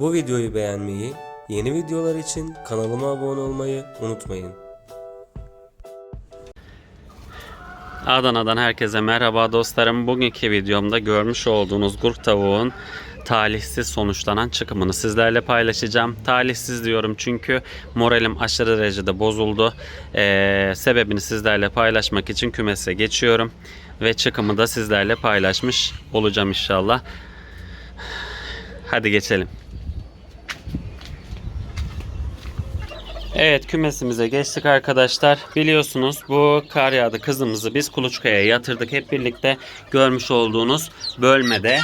Bu videoyu beğenmeyi, yeni videolar için kanalıma abone olmayı unutmayın. Adana'dan herkese merhaba dostlarım. Bugünkü videomda görmüş olduğunuz gurk tavuğun talihsiz sonuçlanan çıkımını sizlerle paylaşacağım. Talihsiz diyorum çünkü moralim aşırı derecede bozuldu. Ee, sebebini sizlerle paylaşmak için kümese geçiyorum. Ve çıkımı da sizlerle paylaşmış olacağım inşallah. Hadi geçelim. Evet kümesimize geçtik arkadaşlar. Biliyorsunuz bu kar yağdı kızımızı biz kuluçkaya yatırdık hep birlikte görmüş olduğunuz bölmede.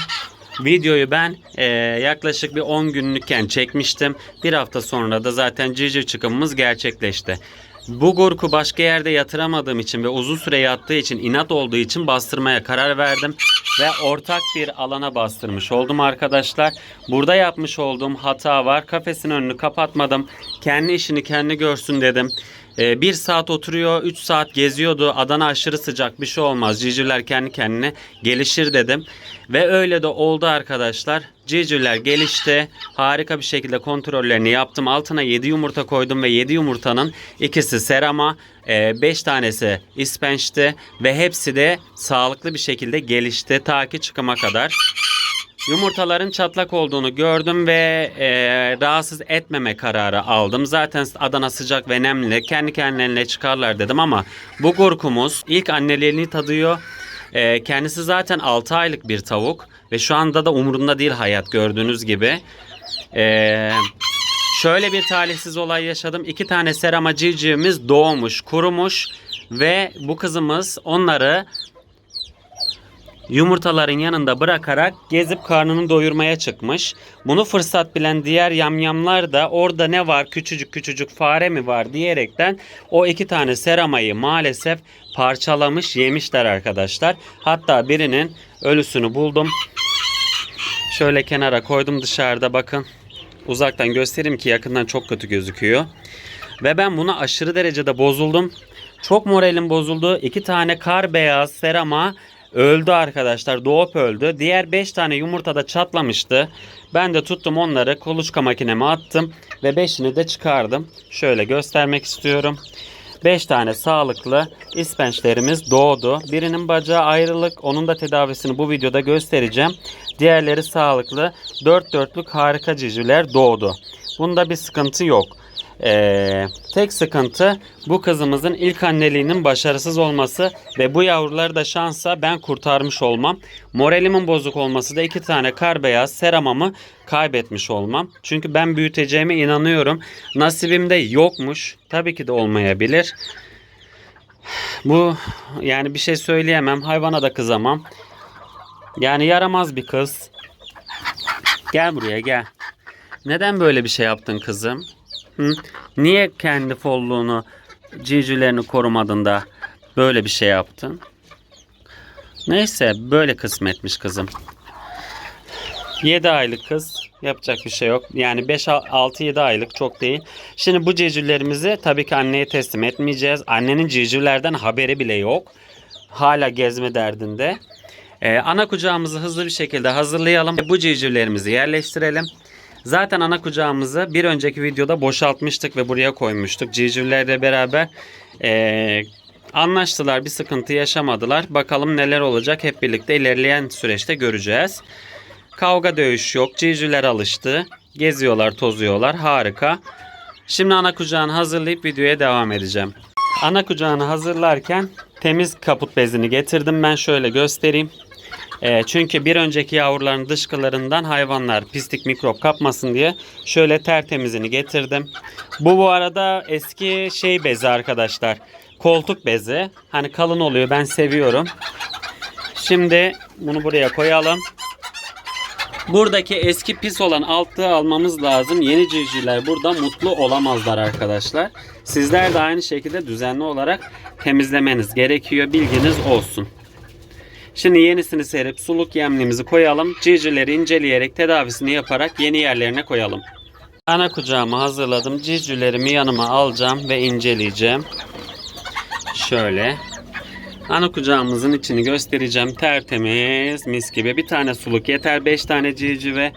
Videoyu ben eee, yaklaşık bir 10 günlükken çekmiştim. Bir hafta sonra da zaten civciv çıkımımız gerçekleşti. Bu gurku başka yerde yatıramadığım için ve uzun süre yattığı için inat olduğu için bastırmaya karar verdim. Ve ortak bir alana bastırmış oldum arkadaşlar. Burada yapmış olduğum hata var. Kafesin önünü kapatmadım. Kendi işini kendi görsün dedim. Ee, bir saat oturuyor, 3 saat geziyordu. Adana aşırı sıcak bir şey olmaz. Civcivler kendi kendine gelişir dedim. Ve öyle de oldu arkadaşlar. Civcivler gelişti. Harika bir şekilde kontrollerini yaptım. Altına 7 yumurta koydum ve 7 yumurtanın ikisi serama, 5 tanesi ispençti ve hepsi de sağlıklı bir şekilde gelişti ta ki çıkıma kadar. Yumurtaların çatlak olduğunu gördüm ve e, rahatsız etmeme kararı aldım. Zaten Adana sıcak ve nemli kendi kendilerine çıkarlar dedim ama bu gurkumuz ilk annelerini tadıyor. E, kendisi zaten 6 aylık bir tavuk ve şu anda da umurunda değil hayat gördüğünüz gibi. E, şöyle bir talihsiz olay yaşadım. İki tane serama civcivimiz doğmuş, kurumuş ve bu kızımız onları yumurtaların yanında bırakarak gezip karnını doyurmaya çıkmış. Bunu fırsat bilen diğer yamyamlar da orada ne var küçücük küçücük fare mi var diyerekten o iki tane seramayı maalesef parçalamış yemişler arkadaşlar. Hatta birinin ölüsünü buldum. Şöyle kenara koydum dışarıda bakın. Uzaktan göstereyim ki yakından çok kötü gözüküyor. Ve ben buna aşırı derecede bozuldum. Çok moralim bozuldu. İki tane kar beyaz serama öldü arkadaşlar. Doğup öldü. Diğer 5 tane yumurta da çatlamıştı. Ben de tuttum onları kuluçka makineme attım. Ve 5'ini de çıkardım. Şöyle göstermek istiyorum. 5 tane sağlıklı ispençlerimiz doğdu. Birinin bacağı ayrılık. Onun da tedavisini bu videoda göstereceğim. Diğerleri sağlıklı. 4 dörtlük harika civcivler doğdu. Bunda bir sıkıntı yok. Ee, tek sıkıntı bu kızımızın ilk anneliğinin başarısız olması ve bu yavruları da şansa ben kurtarmış olmam. Moralimin bozuk olması da iki tane kar beyaz seramamı kaybetmiş olmam. Çünkü ben büyüteceğime inanıyorum. Nasibimde yokmuş. Tabii ki de olmayabilir. Bu yani bir şey söyleyemem. Hayvana da kızamam. Yani yaramaz bir kız. Gel buraya gel. Neden böyle bir şey yaptın kızım? Niye kendi folluğunu, civcivlerini korumadın da böyle bir şey yaptın? Neyse böyle kısmetmiş kızım. 7 aylık kız. Yapacak bir şey yok. Yani 5-6-7 aylık çok değil. Şimdi bu civcivlerimizi tabii ki anneye teslim etmeyeceğiz. Annenin civcivlerden haberi bile yok. Hala gezme derdinde. Ee, ana kucağımızı hızlı bir şekilde hazırlayalım. Bu civcivlerimizi yerleştirelim. Zaten ana kucağımızı bir önceki videoda boşaltmıştık ve buraya koymuştuk. Civcivlerle beraber ee, anlaştılar. Bir sıkıntı yaşamadılar. Bakalım neler olacak hep birlikte ilerleyen süreçte göreceğiz. Kavga dövüş yok. Civcivler alıştı. Geziyorlar, tozuyorlar. Harika. Şimdi ana kucağını hazırlayıp videoya devam edeceğim. Ana kucağını hazırlarken temiz kaput bezini getirdim. Ben şöyle göstereyim. E, çünkü bir önceki yavruların dışkılarından hayvanlar pislik mikrop kapmasın diye şöyle tertemizini getirdim. Bu bu arada eski şey bezi arkadaşlar. Koltuk bezi. Hani kalın oluyor ben seviyorum. Şimdi bunu buraya koyalım. Buradaki eski pis olan altlığı almamız lazım. Yeni civcivler burada mutlu olamazlar arkadaşlar. Sizler de aynı şekilde düzenli olarak temizlemeniz gerekiyor. Bilginiz olsun. Şimdi yenisini serip suluk yemliğimizi koyalım. Civcivleri inceleyerek tedavisini yaparak yeni yerlerine koyalım. Ana kucağımı hazırladım. Civcivlerimi yanıma alacağım ve inceleyeceğim. Şöyle. Ana kucağımızın içini göstereceğim. Tertemiz mis gibi. Bir tane suluk yeter. 5 tane civcive.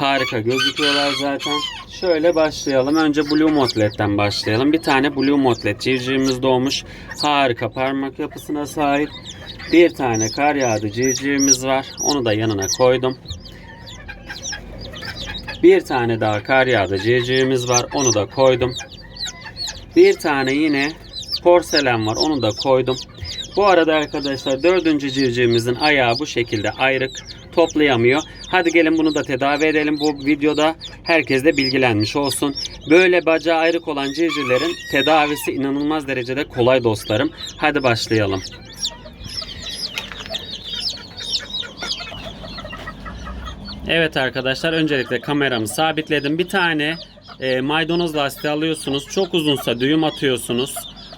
Harika gözüküyorlar zaten. Şöyle başlayalım. Önce Blue Motlet'ten başlayalım. Bir tane Blue Motlet civcivimiz doğmuş. Harika parmak yapısına sahip. Bir tane kar yağdı civcivimiz var. Onu da yanına koydum. Bir tane daha kar yağdı civcivimiz var. Onu da koydum. Bir tane yine porselen var. Onu da koydum. Bu arada arkadaşlar dördüncü civcivimizin ayağı bu şekilde ayrık toplayamıyor. Hadi gelin bunu da tedavi edelim. Bu videoda herkes de bilgilenmiş olsun. Böyle bacağı ayrık olan civcivlerin tedavisi inanılmaz derecede kolay dostlarım. Hadi başlayalım. Evet arkadaşlar öncelikle kameramı sabitledim. Bir tane e, maydanoz lastiği alıyorsunuz. Çok uzunsa düğüm atıyorsunuz.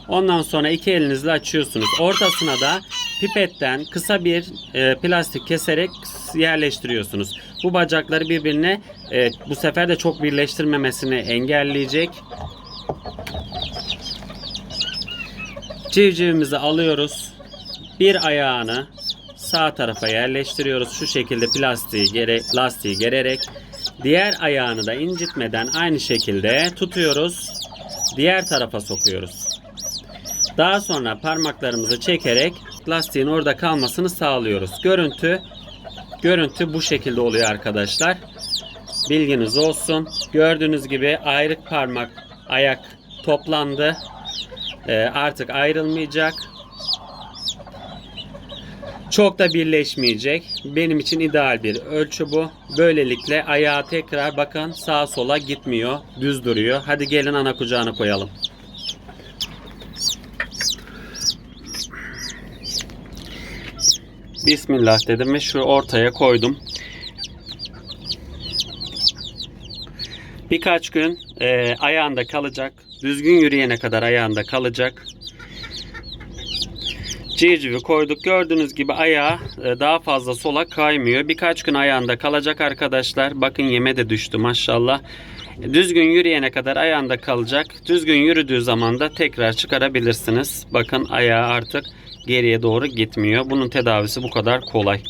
Ondan sonra iki elinizle açıyorsunuz. Ortasına da pipetten kısa bir e, plastik keserek yerleştiriyorsunuz. Bu bacakları birbirine e, bu sefer de çok birleştirmemesini engelleyecek. Civcivimizi alıyoruz. Bir ayağını sağ tarafa yerleştiriyoruz. Şu şekilde plastiği gere, lastiği gererek diğer ayağını da incitmeden aynı şekilde tutuyoruz. Diğer tarafa sokuyoruz. Daha sonra parmaklarımızı çekerek lastiğin orada kalmasını sağlıyoruz. Görüntü görüntü bu şekilde oluyor arkadaşlar. Bilginiz olsun. Gördüğünüz gibi ayrık parmak ayak toplandı. Ee, artık ayrılmayacak. Çok da birleşmeyecek. Benim için ideal bir ölçü bu. Böylelikle ayağı tekrar bakın sağa sola gitmiyor. Düz duruyor. Hadi gelin ana kucağına koyalım. Bismillah dedim ve şu ortaya koydum. Birkaç gün e, ayağında kalacak. Düzgün yürüyene kadar ayağında kalacak. Civcivi koyduk. Gördüğünüz gibi ayağı e, daha fazla sola kaymıyor. Birkaç gün ayağında kalacak arkadaşlar. Bakın yeme de düştü maşallah. Düzgün yürüyene kadar ayağında kalacak. Düzgün yürüdüğü zaman da tekrar çıkarabilirsiniz. Bakın ayağı artık geriye doğru gitmiyor. Bunun tedavisi bu kadar kolay.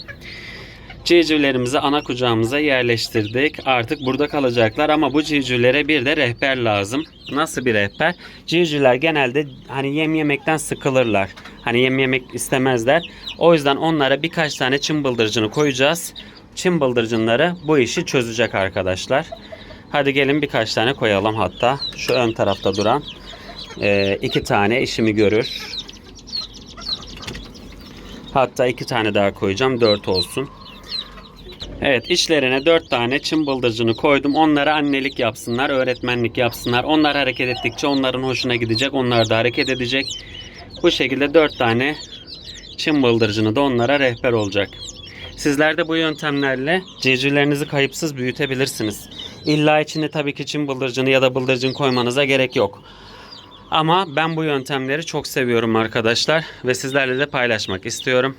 Civcivlerimizi ana kucağımıza yerleştirdik. Artık burada kalacaklar ama bu civcivlere bir de rehber lazım. Nasıl bir rehber? Civcivler genelde hani yem yemekten sıkılırlar. Hani yem yemek istemezler. O yüzden onlara birkaç tane çim bıldırcını koyacağız. Çim bıldırcınları bu işi çözecek arkadaşlar. Hadi gelin birkaç tane koyalım hatta. Şu ön tarafta duran e, iki tane işimi görür. Hatta iki tane daha koyacağım. Dört olsun. Evet içlerine dört tane çim bıldırcını koydum. Onlara annelik yapsınlar, öğretmenlik yapsınlar. Onlar hareket ettikçe onların hoşuna gidecek. Onlar da hareket edecek. Bu şekilde dört tane çim bıldırcını da onlara rehber olacak. Sizler de bu yöntemlerle civcivlerinizi kayıpsız büyütebilirsiniz. İlla içine tabii ki çim bıldırcını ya da bıldırcın koymanıza gerek yok. Ama ben bu yöntemleri çok seviyorum arkadaşlar ve sizlerle de paylaşmak istiyorum.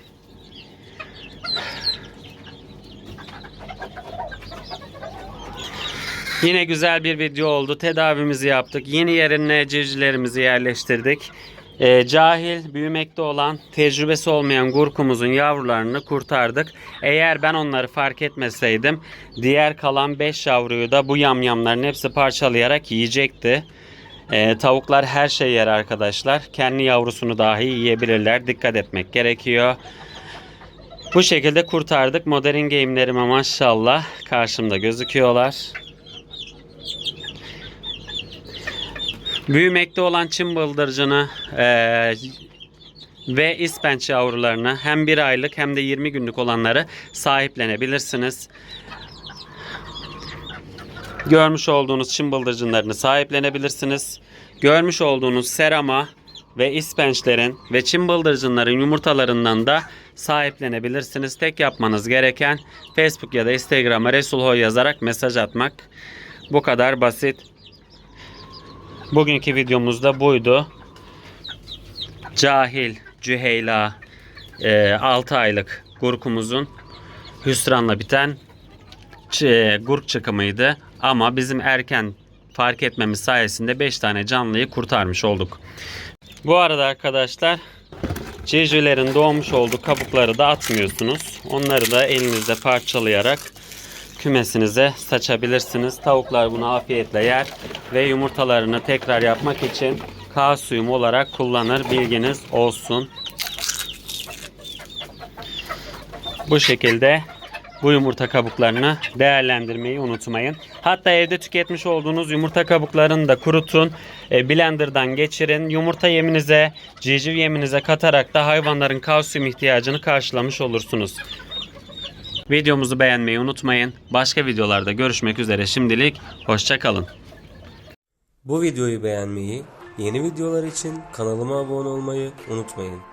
Yine güzel bir video oldu. Tedavimizi yaptık. Yeni yerine civcivlerimizi yerleştirdik. Ee, cahil, büyümekte olan, tecrübesi olmayan gurkumuzun yavrularını kurtardık. Eğer ben onları fark etmeseydim diğer kalan 5 yavruyu da bu yamyamların hepsi parçalayarak yiyecekti. Ee, tavuklar her şey yer arkadaşlar. Kendi yavrusunu dahi yiyebilirler. Dikkat etmek gerekiyor. Bu şekilde kurtardık. Modern game'lerime maşallah karşımda gözüküyorlar. Büyümekte olan çim bıldırcını eee, ve ispenç yavrularını hem 1 aylık hem de 20 günlük olanları sahiplenebilirsiniz. Görmüş olduğunuz çim bıldırcınlarını sahiplenebilirsiniz. Görmüş olduğunuz serama ve ispençlerin ve çim bıldırcınların yumurtalarından da sahiplenebilirsiniz. Tek yapmanız gereken Facebook ya da Instagram'a Resulhoy yazarak mesaj atmak. Bu kadar basit. Bugünkü videomuz da buydu. Cahil, Cüheyla, 6 aylık gurkumuzun hüsranla biten gurk çıkımıydı. Ama bizim erken fark etmemiz sayesinde 5 tane canlıyı kurtarmış olduk. Bu arada arkadaşlar civcivlerin doğmuş olduğu kabukları da atmıyorsunuz. Onları da elinizde parçalayarak kümesinize saçabilirsiniz. Tavuklar bunu afiyetle yer ve yumurtalarını tekrar yapmak için kalsiyum olarak kullanır. Bilginiz olsun. Bu şekilde bu yumurta kabuklarını değerlendirmeyi unutmayın. Hatta evde tüketmiş olduğunuz yumurta kabuklarını da kurutun. e, Blender'dan geçirin. Yumurta yeminize, civciv yeminize katarak da hayvanların kalsiyum ihtiyacını karşılamış olursunuz. Videomuzu beğenmeyi unutmayın. Başka videolarda görüşmek üzere. Şimdilik hoşçakalın. Bu videoyu beğenmeyi, yeni videolar için kanalıma abone olmayı unutmayın.